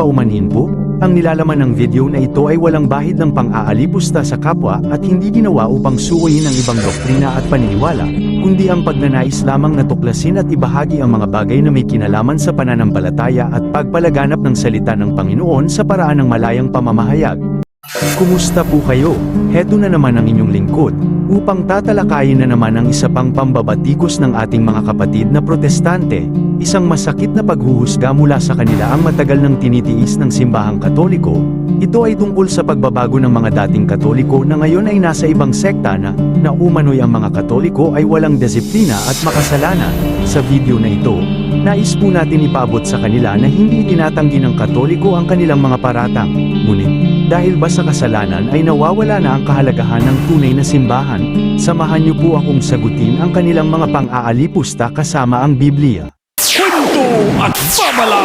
paumanhin po? Ang nilalaman ng video na ito ay walang bahid ng pang-aalipusta sa kapwa at hindi ginawa upang suwayin ang ibang doktrina at paniniwala, kundi ang pagnanais lamang na tuklasin at ibahagi ang mga bagay na may kinalaman sa pananampalataya at pagpalaganap ng salita ng Panginoon sa paraan ng malayang pamamahayag. Kumusta po kayo? Heto na naman ang inyong lingkod, upang tatalakayin na naman ang isa pang pambabatikos ng ating mga kapatid na protestante, isang masakit na paghuhusga mula sa kanila ang matagal ng tinitiis ng simbahang katoliko, ito ay tungkol sa pagbabago ng mga dating katoliko na ngayon ay nasa ibang sekta na, na umano'y ang mga katoliko ay walang disiplina at makasalanan. Sa video na ito, nais po natin ipaabot sa kanila na hindi tinatanggi ng katoliko ang kanilang mga paratang, ngunit, dahil ba sa kasalanan ay nawawala na ang kahalagahan ng tunay na simbahan, samahan niyo po akong sagutin ang kanilang mga pang-aalipusta kasama ang Biblia. Kwento at babala!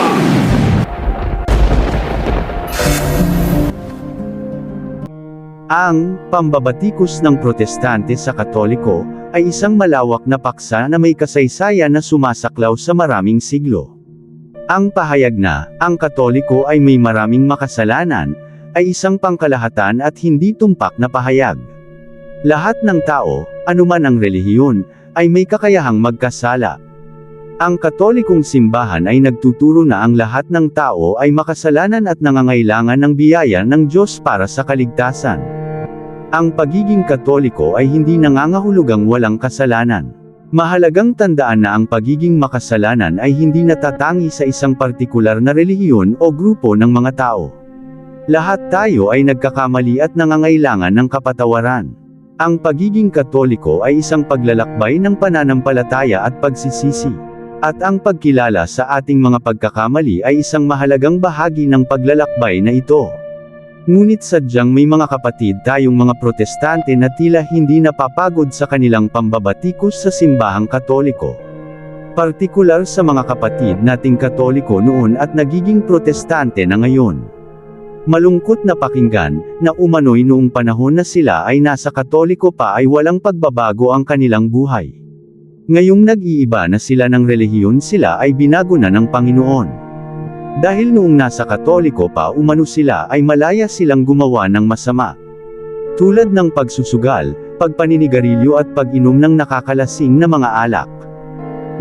Ang pambabatikos ng protestante sa katoliko ay isang malawak na paksa na may kasaysayan na sumasaklaw sa maraming siglo. Ang pahayag na, ang katoliko ay may maraming makasalanan, ay isang pangkalahatan at hindi tumpak na pahayag. Lahat ng tao, anuman ang relihiyon, ay may kakayahang magkasala. Ang katolikong simbahan ay nagtuturo na ang lahat ng tao ay makasalanan at nangangailangan ng biyaya ng Diyos para sa kaligtasan. Ang pagiging katoliko ay hindi nangangahulugang walang kasalanan. Mahalagang tandaan na ang pagiging makasalanan ay hindi natatangi sa isang partikular na relihiyon o grupo ng mga tao. Lahat tayo ay nagkakamali at nangangailangan ng kapatawaran. Ang pagiging katoliko ay isang paglalakbay ng pananampalataya at pagsisisi. At ang pagkilala sa ating mga pagkakamali ay isang mahalagang bahagi ng paglalakbay na ito. Ngunit sadyang may mga kapatid tayong mga protestante na tila hindi napapagod sa kanilang pambabatikos sa simbahang katoliko. Partikular sa mga kapatid nating katoliko noon at nagiging protestante na ngayon. Malungkot na pakinggan, na umano'y noong panahon na sila ay nasa katoliko pa ay walang pagbabago ang kanilang buhay. Ngayong nag-iiba na sila ng relihiyon sila ay binago na ng Panginoon. Dahil noong nasa katoliko pa umano sila ay malaya silang gumawa ng masama. Tulad ng pagsusugal, pagpaninigarilyo at pag-inom ng nakakalasing na mga alak.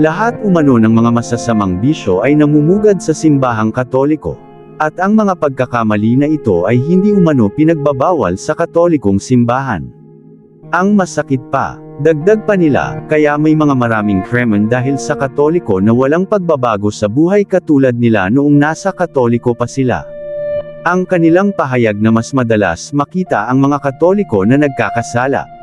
Lahat umano ng mga masasamang bisyo ay namumugad sa simbahang katoliko. At ang mga pagkakamali na ito ay hindi umano pinagbabawal sa katolikong simbahan. Ang masakit pa, dagdag pa nila, kaya may mga maraming Kremen dahil sa katoliko na walang pagbabago sa buhay katulad nila noong nasa katoliko pa sila. Ang kanilang pahayag na mas madalas makita ang mga katoliko na nagkakasala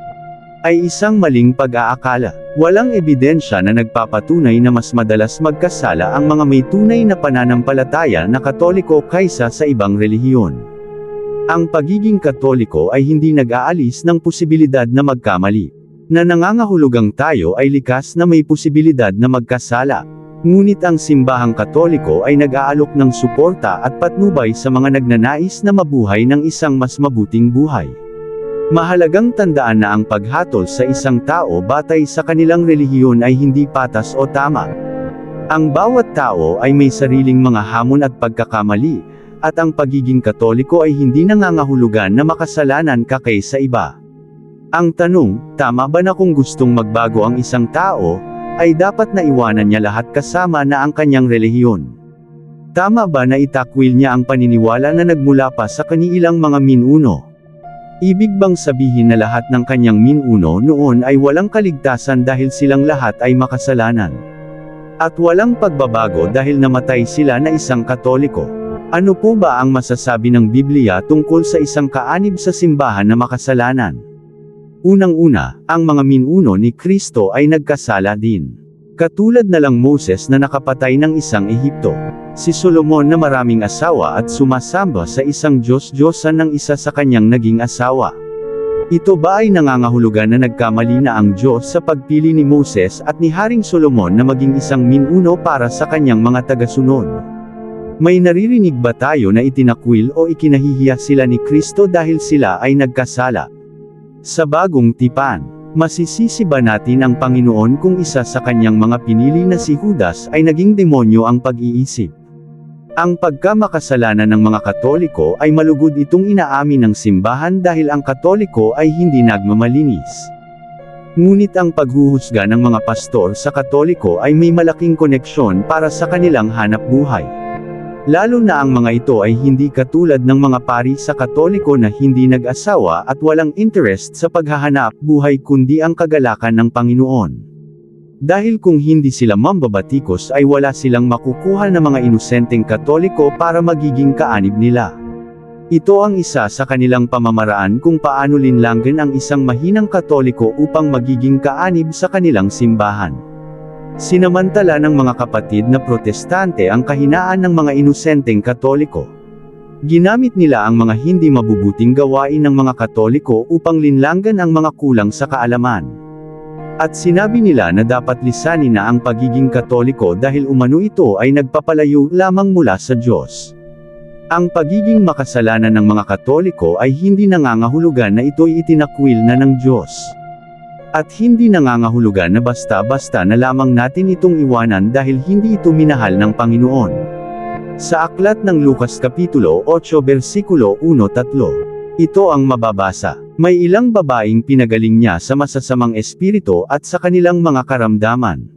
ay isang maling pag-aakala. Walang ebidensya na nagpapatunay na mas madalas magkasala ang mga may tunay na pananampalataya na katoliko kaysa sa ibang relihiyon. Ang pagiging katoliko ay hindi nag-aalis ng posibilidad na magkamali. Na nangangahulugang tayo ay likas na may posibilidad na magkasala. Ngunit ang simbahang katoliko ay nag-aalok ng suporta at patnubay sa mga nagnanais na mabuhay ng isang mas mabuting buhay. Mahalagang tandaan na ang paghatol sa isang tao batay sa kanilang relihiyon ay hindi patas o tama. Ang bawat tao ay may sariling mga hamon at pagkakamali, at ang pagiging katoliko ay hindi nangangahulugan na makasalanan ka kaysa iba. Ang tanong, tama ba na kung gustong magbago ang isang tao, ay dapat na iwanan niya lahat kasama na ang kanyang relihiyon? Tama ba na itakwil niya ang paniniwala na nagmula pa sa kanilang mga minuno? Ibig bang sabihin na lahat ng kanyang minuno noon ay walang kaligtasan dahil silang lahat ay makasalanan? At walang pagbabago dahil namatay sila na isang katoliko? Ano po ba ang masasabi ng Biblia tungkol sa isang kaanib sa simbahan na makasalanan? Unang-una, ang mga minuno ni Kristo ay nagkasala din. Katulad na lang Moses na nakapatay ng isang Ehipto. Si Solomon na maraming asawa at sumasamba sa isang Diyos-Diyosan ng isa sa kanyang naging asawa. Ito ba ay nangangahulugan na nagkamali na ang Diyos sa pagpili ni Moses at ni Haring Solomon na maging isang minuno para sa kanyang mga tagasunod? May naririnig ba tayo na itinakwil o ikinahihiya sila ni Kristo dahil sila ay nagkasala? Sa bagong tipan, masisisi ba natin ang Panginoon kung isa sa kanyang mga pinili na si Judas ay naging demonyo ang pag-iisip? Ang pagkamakasalanan ng mga Katoliko ay malugod itong inaamin ng simbahan dahil ang Katoliko ay hindi nagmamalinis. Ngunit ang paghuhusga ng mga pastor sa Katoliko ay may malaking koneksyon para sa kanilang hanap buhay. Lalo na ang mga ito ay hindi katulad ng mga pari sa Katoliko na hindi nag-asawa at walang interest sa paghahanap buhay kundi ang kagalakan ng Panginoon. Dahil kung hindi sila mambabatikos ay wala silang makukuha na mga inosenteng katoliko para magiging kaanib nila. Ito ang isa sa kanilang pamamaraan kung paano linlanggan ang isang mahinang katoliko upang magiging kaanib sa kanilang simbahan. Sinamantala ng mga kapatid na protestante ang kahinaan ng mga inosenteng katoliko. Ginamit nila ang mga hindi mabubuting gawain ng mga katoliko upang linlanggan ang mga kulang sa kaalaman. At sinabi nila na dapat lisanin na ang pagiging katoliko dahil umano ito ay nagpapalayo lamang mula sa Diyos. Ang pagiging makasalanan ng mga katoliko ay hindi nangangahulugan na ito'y itinakwil na ng Diyos. At hindi nangangahulugan na basta-basta na lamang natin itong iwanan dahil hindi ito minahal ng Panginoon. Sa aklat ng Lukas Kapitulo 8 versikulo 1-3 ito ang mababasa. May ilang babaeng pinagaling niya sa masasamang espiritu at sa kanilang mga karamdaman.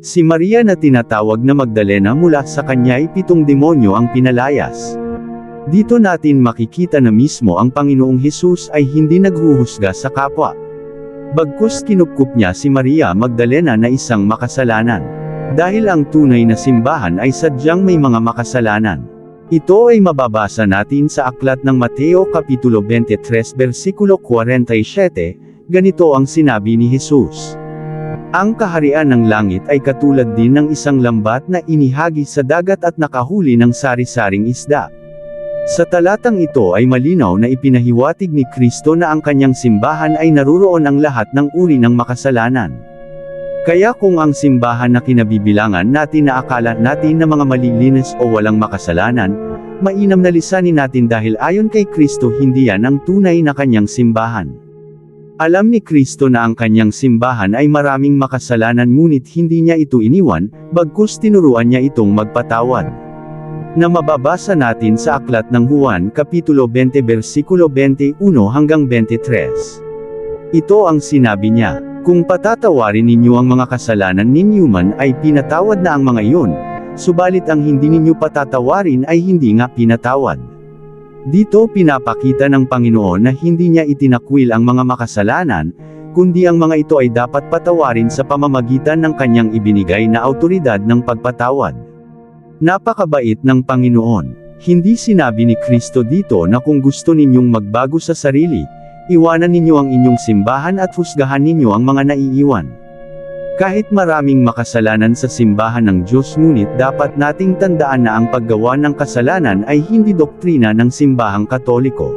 Si Maria na tinatawag na Magdalena mula sa kanya ay pitong demonyo ang pinalayas. Dito natin makikita na mismo ang Panginoong Hesus ay hindi naghuhusga sa kapwa. Bagkus kinupkup niya si Maria Magdalena na isang makasalanan. Dahil ang tunay na simbahan ay sadyang may mga makasalanan. Ito ay mababasa natin sa aklat ng Mateo Kapitulo 23 versikulo 47, ganito ang sinabi ni Jesus. Ang kaharian ng langit ay katulad din ng isang lambat na inihagi sa dagat at nakahuli ng sari-saring isda. Sa talatang ito ay malinaw na ipinahiwatig ni Kristo na ang kanyang simbahan ay naruroon ang lahat ng uri ng makasalanan. Kaya kung ang simbahan na kinabibilangan natin na akala natin na mga malilinis o walang makasalanan, mainam na lisanin natin dahil ayon kay Kristo hindi yan ang tunay na kanyang simbahan. Alam ni Kristo na ang kanyang simbahan ay maraming makasalanan ngunit hindi niya ito iniwan, bagkus tinuruan niya itong magpatawad. Na mababasa natin sa aklat ng Juan Kapitulo 20 versikulo 21 hanggang 23. Ito ang sinabi niya, kung patatawarin ninyo ang mga kasalanan ninyo man ay pinatawad na ang mga iyon, subalit ang hindi ninyo patatawarin ay hindi nga pinatawad. Dito pinapakita ng Panginoon na hindi niya itinakwil ang mga makasalanan, kundi ang mga ito ay dapat patawarin sa pamamagitan ng kanyang ibinigay na autoridad ng pagpatawad. Napakabait ng Panginoon. Hindi sinabi ni Kristo dito na kung gusto ninyong magbago sa sarili, iwanan ninyo ang inyong simbahan at husgahan ninyo ang mga naiiwan. Kahit maraming makasalanan sa simbahan ng Diyos ngunit dapat nating tandaan na ang paggawa ng kasalanan ay hindi doktrina ng simbahang katoliko.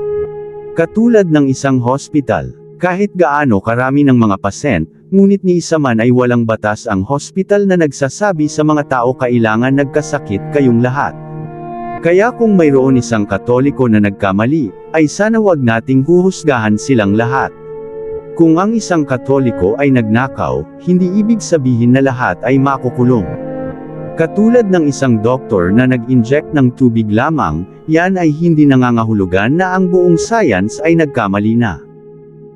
Katulad ng isang hospital, kahit gaano karami ng mga pasent, ngunit ni isa man ay walang batas ang hospital na nagsasabi sa mga tao kailangan nagkasakit kayong lahat. Kaya kung mayroon isang katoliko na nagkamali, ay sana wag nating huhusgahan silang lahat. Kung ang isang katoliko ay nagnakaw, hindi ibig sabihin na lahat ay makukulong. Katulad ng isang doktor na nag-inject ng tubig lamang, yan ay hindi nangangahulugan na ang buong science ay nagkamali na.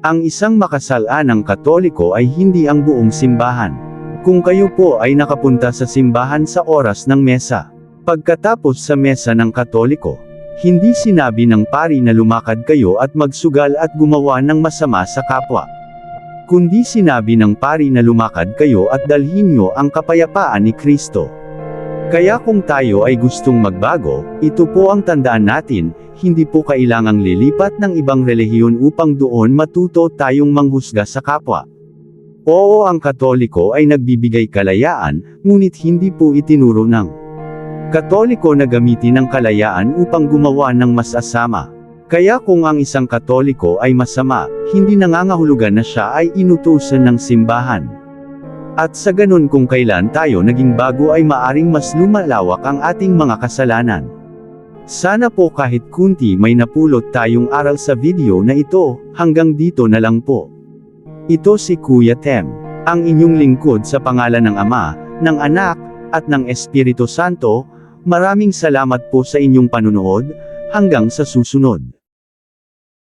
Ang isang makasalanang katoliko ay hindi ang buong simbahan. Kung kayo po ay nakapunta sa simbahan sa oras ng mesa, pagkatapos sa mesa ng katoliko, hindi sinabi ng pari na lumakad kayo at magsugal at gumawa ng masama sa kapwa. Kundi sinabi ng pari na lumakad kayo at dalhin nyo ang kapayapaan ni Kristo. Kaya kung tayo ay gustong magbago, ito po ang tandaan natin, hindi po kailangang lilipat ng ibang relihiyon upang doon matuto tayong manghusga sa kapwa. Oo ang katoliko ay nagbibigay kalayaan, ngunit hindi po itinuro ng Katoliko na gamitin ang kalayaan upang gumawa ng mas asama. Kaya kung ang isang katoliko ay masama, hindi nangangahulugan na siya ay inutusan ng simbahan. At sa ganun kung kailan tayo naging bago ay maaring mas lumalawak ang ating mga kasalanan. Sana po kahit kunti may napulot tayong aral sa video na ito, hanggang dito na lang po. Ito si Kuya Tem, ang inyong lingkod sa pangalan ng Ama, ng Anak, at ng Espiritu Santo, Maraming salamat po sa inyong panunood, hanggang sa susunod.